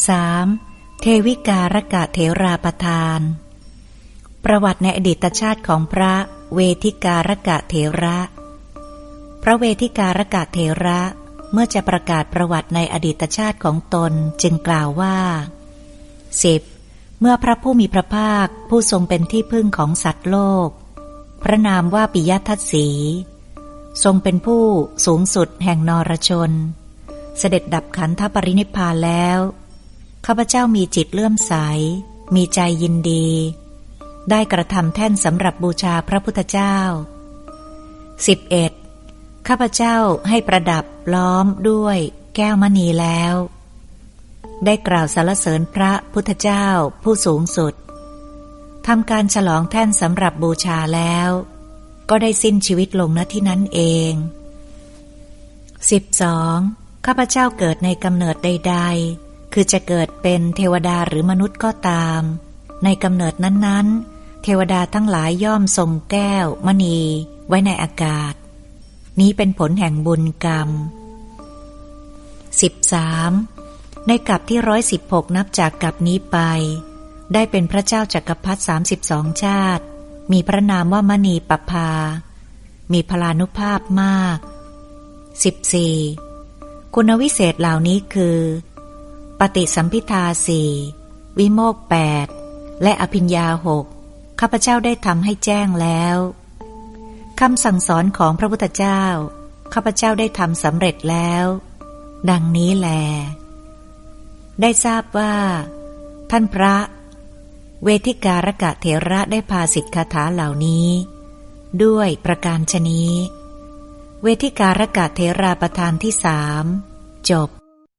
3. เทวิการกะเถราประทาน ประวัติในอดีตชาติของพระเวทิการกะเถระ พระเวทิการกะเถระเมื่อจะประกาศประวัติในอดีตชาติของตนจึงกล่าวว่า 10. เมื่อพระผู้มีพระภาคผู้ทรงเป็นที่พึ่งของสัตว์โลก พระนามว่าปิยทัตสี ทรงเป็นผู้สูงสุดแห่งนรชน เสด็จดับขันธปรินิพพานแล้ว ข้าพเจ้ามีจิตเลื่อมใส มีใจยินดี ได้กระทำแท่นสำหรับบูชาพระพุทธเจ้า 11. ข้าพเจ้าให้ประดับล้อมด้วยแก้วมณีแล้ว ได้กล่าวสรรเสริญพระพุทธเจ้าผู้สูงสุดทำการฉลองแท่นสำหรับบูชาแล้ว ก็ได้สิ้นชีวิตลงณที่นั้นเอง 12. ข้าพเจ้าเกิดในกำเนิดใด ๆ คือจะเกิดเป็นเทวดาหรือมนุษย์ก็ตาม ในกำเนิดนั้นๆ เทวดาทั้งหลายย่อมทรงแก้ว มณี ไว้ในอากาศ นี้เป็นผลแห่งบุญกรรม 13. ในกับที่ร้อยสิบหกนับจากกับนี้ไป ได้เป็นพระเจ้าจากักรพรรดิสามสิบสองชาติ มีพระนามว่ามณีปภา มีพลานุภาพมาก 14. คุณวิเศษเหล่านี้คือ ฏิสัมพิทาสี่วิโมกแปดและอภิญญาหกข้าพเจ้าได้ทำให้แจ้งแล้วคำสั่งสอนของพระพุทธเจ้า ข้าพเจ้าได้ทำสำเร็จแล้ว ดังนี้แล ได้ทราบว่า ท่านพระ เวทิการกะเถระได้พาสิทธคาถาเหล่านี้ ด้วยประการชนี้ เวทิการกะเถราประธานที่สามจบ